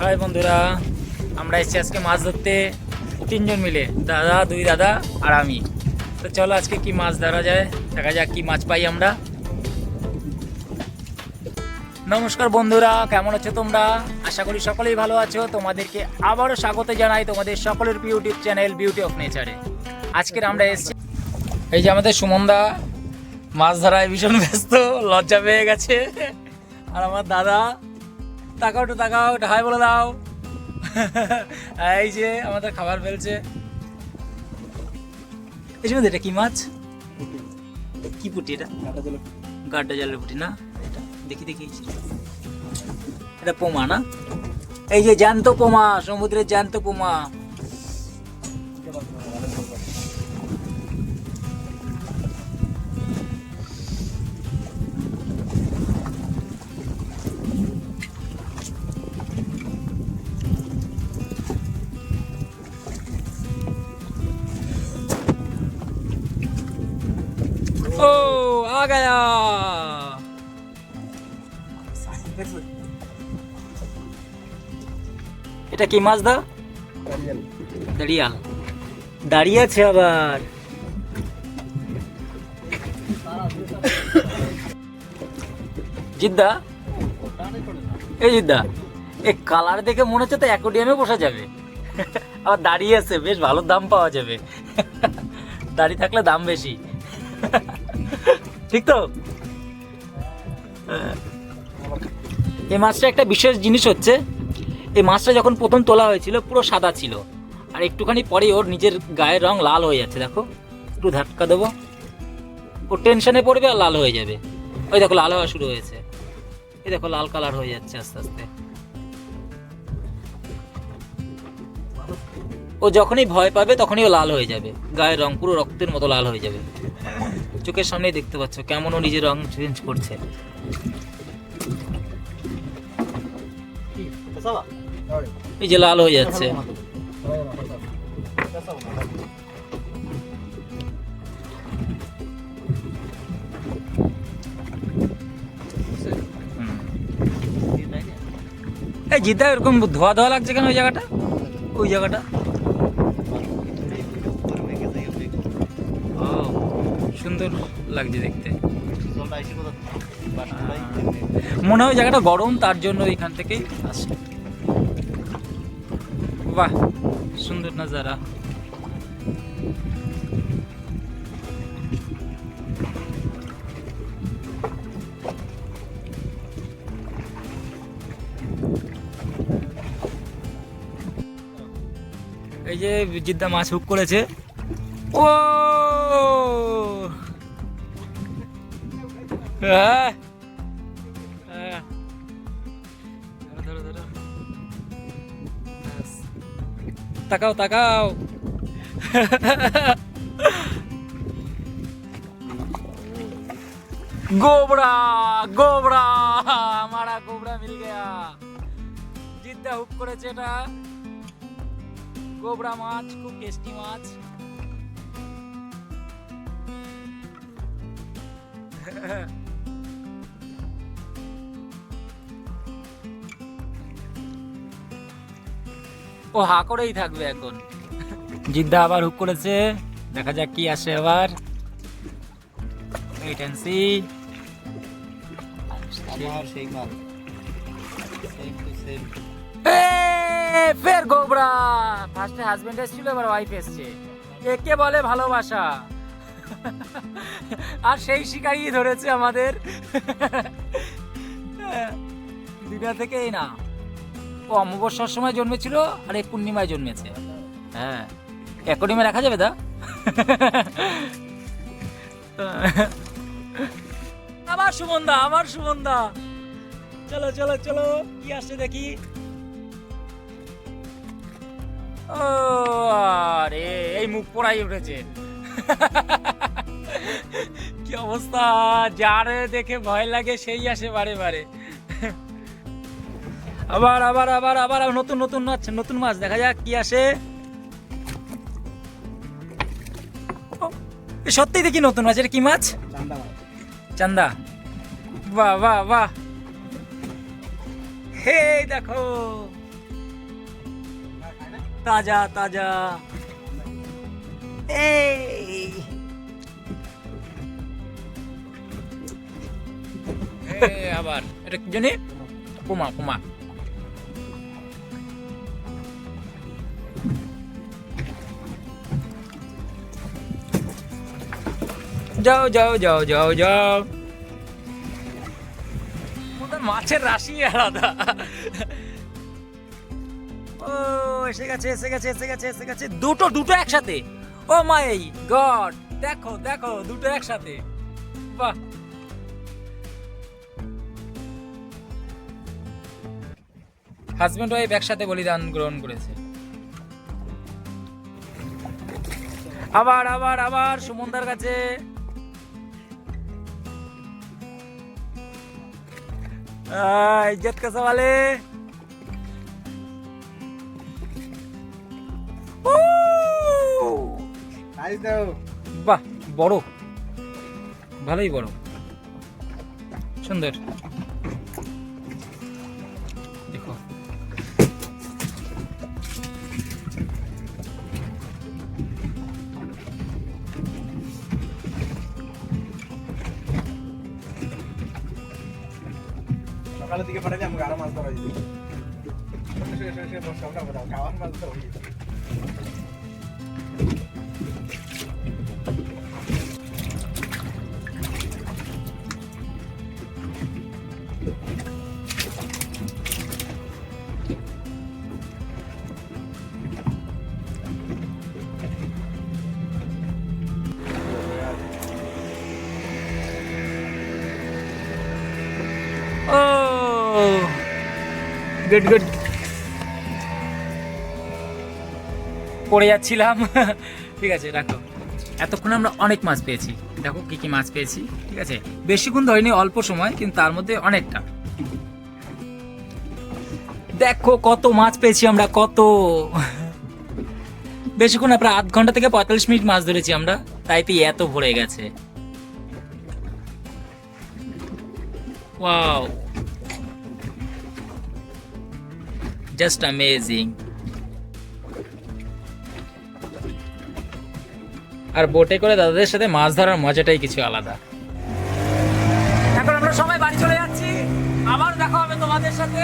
High বন্ধুরা, আমরা এসেছি আজকে মাছ ধরতে। তিনজন মিলে, দাদা, দুই দাদা আর আমি। তো চলো আজকে কি মাছ ধরা যায়, দেখা যাক কি মাছ পাই আমরা। নমস্কার বন্ধুরা, কেমন আছো তোমরা? আশা করি সকলেই ভালো আছো। তোমাদেরকে আবারও স্বাগত জানাই তোমাদের সকলের ইউটিউব চ্যানেল বিউটি অফ নেচারে আজকের আমরা এসেছি এই যে আমাদের সুমনদা, মাছ ধরায় ভীষণ ব্যস্ত, লজ্জা পেয়ে গেছে। আর আমার দাদা তাকাও একটু তাকাও, একটু হাই বলে দাও। এই যে আমাদের খাবার ফেলছে। এই শুনুন এটা কি মাছ? কি পুটি এটা? গাড্ডা জলের পুটি না? এটা দেখি দেখি। এটা পোমা না? এই যে জ্যান্ত পোমা, সমুদ্রের জ্যান্ত পোমা। आ गया এটা কি মাছ দা দাঁড়িয়াল দাঁড়িয়ে আছে আবার জিদ্দা এই জিদ্দা এই কালার দেখে মনে হচ্ছে তো অ্যাকোডিয়ামে বসা যাবে আবার দাঁড়িয়ে আছে বেশ ভালো দাম পাওয়া যাবে দাঁড়িয়ে থাকলে দাম বেশি ঠিক তো? এই মাছটা একটা বিশেষ জিনিস হচ্ছে, এই মাছটা যখন প্রথম তোলা হয়েছিল, পুরো সাদা ছিল। আর একটুখানি পরেই ওর নিজের গায়ের রং লাল হয়ে যাচ্ছে, দেখো। একটু ধাক্কা দেবো। ও টেনশনে পড়বে আর লাল হয়ে যাবে। ওই দেখো, লাল হওয়া শুরু হয়েছে। এই দেখো, লাল কালার হয়ে যাচ্ছে আস্তে আস্তে। ও যখনই ভয় পাবে, তখনই ও লাল হয়ে যাবে। গায়ের রং পুরো রক্তের মতো লাল হয়ে যাবে। চোখের সামনেই দেখতে পাচ্ছ কেমন ও নিজের রং চেঞ্জ করছে। এই যে লাল হয়ে যাচ্ছে। এই জিদ্দা এরকম ধোয়া ধোয়া লাগছে কেন ওই জায়গাটা? ওই জায়গাটা? ও। সুন্দর লাগছে দেখতে। মনে হয় জায়গাটা গরম তার জন্য এখান থেকেই আসছে। বাহ সুন্দর নাজারা। এই যে জিদ্দা মাছ হুক করেছে। ও! হ্যাঁ হ্যাঁ। ধরো, ধরো, ধরো। ব্যাস। তাকাও তাকাও गोबरा गोबरा हमारा गोबरा मिल गया জিদ্দা হুক করেছে এটা গোবরা মাছ খুব টেস্টি মাছ ও হা করেই থাকবে এখন। জিদ্দা আবার হুক করেছে। দেখা যাক কি আসে আবার। ওয়েট এন্ড সি সেই মাল। সেম টু সেম ফের গোবরা। ফার্স্টে হাজবেন্ড এসেছিল এবার ওয়াইফ এসছে। একে বলে ভালোবাসা। আর সেই শিকারই ধরেছে আমাদের। দুটা থেকেই না। ও অমাবস্যার সময় জন্মেছিল আর এই পূর্ণিমায় জন্মেছে। হ্যাঁ অ্যাকোডিমে রাখা যাবে দা আমার সুমন্দা আমার সুমন্দা। চলো চলো চলো, কি আসছে দেখি। ও, আরে, এই মুখ পোড়াই উঠেছে। কি অবস্থা? যারে দেখে ভয় লাগে, সেই আসে বারে বারে। আবার আবার আবার আবার নতুন নতুন মাছ নতুন মাছ দেখা যাক কি আসে। সত্যি দেখি নতুন মাছ এটা কি মাছ? চান্দা বাহ বাহ বাহ। হে দেখো। তাজা তাজা। এই। আবার। এটা কি জানি? কুমা কুমা যাও যাও যাও যাও যাও। মাছের রাশি আলাদা। ও, এসে গেছে এসে গেছে এসে গেছে এসে গেছে। দুটো দুটো একসাথে। ও মাই গড, দেখো দেখো, দুটো একসাথে। বাহ। হাজব্যান্ড ওয়াইফ একসাথে বলিদান গ্রহণ করেছে। আবার আবার আবার সুমনদার কাছে। ইজ্জত কা সওয়ালে বাহ বড়। ভালোই বড়। সুন্দর। সকালের দিকে পাঠালে আমাকে আরও মাছ ধরা যেত খাওয়ার মাছ ধরা যেত ও গুড গুড পড়ে যাচ্ছিলাম। ঠিক আছে, রাখো। এতক্ষণ আমরা অনেক মাছ পেয়েছি। দেখো কি কি মাছ পেয়েছি। ঠিক আছে? বেশিক্ষণ ধরিনি, অল্প সময়, কিন্তু তার মধ্যে অনেকটা। দেখো কত মাছ পেয়েছি আমরা, কত। বেশিক্ষণ প্রায় আধ ঘণ্টা থেকে পঁয়তাল্লিশ মিনিট মাছ ধরেছি আমরা। তাই তো এত ভরে গেছে। ওয়াও জাস্ট অ্যামেজিং আর বোটে করে দাদাদের সাথে মাছ ধরার মজাটাই কিছু আলাদা। এখন আমরা সবাই বাড়ি চলে যাচ্ছি। আবার দেখা হবে তোমাদের সাথে।